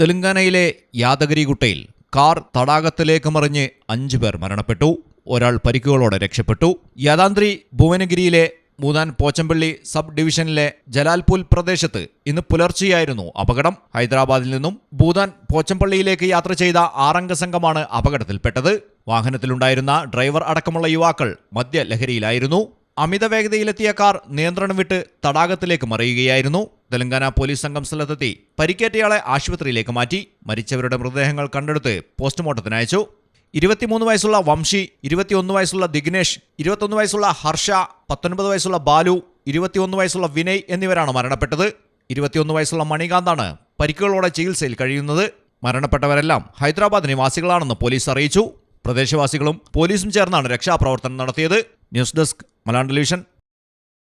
തെലങ്കാനയിലെ യാദഗിരിഗുട്ടയിൽ കാർ തടാകത്തിലേക്ക് മറിഞ്ഞ് അഞ്ചു പേർ മരണപ്പെട്ടു. ഒരാൾ പരിക്കുകളോടെ രക്ഷപ്പെട്ടു. യാദാന്ത്രി ഭുവനഗിരിയിലെ മൂന്നാൻ പോച്ചമ്പള്ളി സബ് ഡിവിഷനിലെ ജലാൽപൂൽ പ്രദേശത്ത് ഇന്ന് പുലർച്ചെയായിരുന്നു അപകടം. ഹൈദരാബാദിൽ നിന്നും ഭൂതാൻ പോച്ചമ്പള്ളിയിലേക്ക് യാത്ര ചെയ്ത ആറംഗ സംഘമാണ് അപകടത്തിൽപ്പെട്ടത്. വാഹനത്തിലുണ്ടായിരുന്ന ഡ്രൈവർ അടക്കമുള്ള യുവാക്കൾ മദ്യലഹരിയിലായിരുന്നു. അമിത വേഗതയിലെത്തിയ കാർ നിയന്ത്രണം വിട്ട് തടാകത്തിലേക്ക് മറിയുകയായിരുന്നു. തെലങ്കാന പോലീസ് സംഘം സ്ഥലത്തെത്തി പരിക്കേറ്റയാളെ ആശുപത്രിയിലേക്ക് മാറ്റി. മരിച്ചവരുടെ മൃതദേഹങ്ങൾ കണ്ടെടുത്ത് പോസ്റ്റ്മോർട്ടത്തിന് അയച്ചു. ഇരുപത്തിമൂന്ന് വയസ്സുള്ള വംശി ഇരുപത്തിയൊന്ന് വയസ്സുള്ള ദിഗ്നേഷ് ഇരുപത്തൊന്ന് വയസ്സുള്ള ഹർഷ പത്തൊൻപത് വയസ്സുള്ള ബാലു ഇരുപത്തിയൊന്ന് വയസ്സുള്ള വിനയ് എന്നിവരാണ് മരണപ്പെട്ടത്. ഇരുപത്തിയൊന്ന് വയസ്സുള്ള മണികാന്താണ് പരിക്കുകളോടെ ചികിത്സയിൽ കഴിയുന്നത്. മരണപ്പെട്ടവരെല്ലാം ഹൈദരാബാദ് നിവാസികളാണെന്ന് പോലീസ് അറിയിച്ചു. പ്രദേശവാസികളും പോലീസും ചേർന്നാണ് രക്ഷാപ്രവർത്തനം നടത്തിയത്. News desk Malayalam television.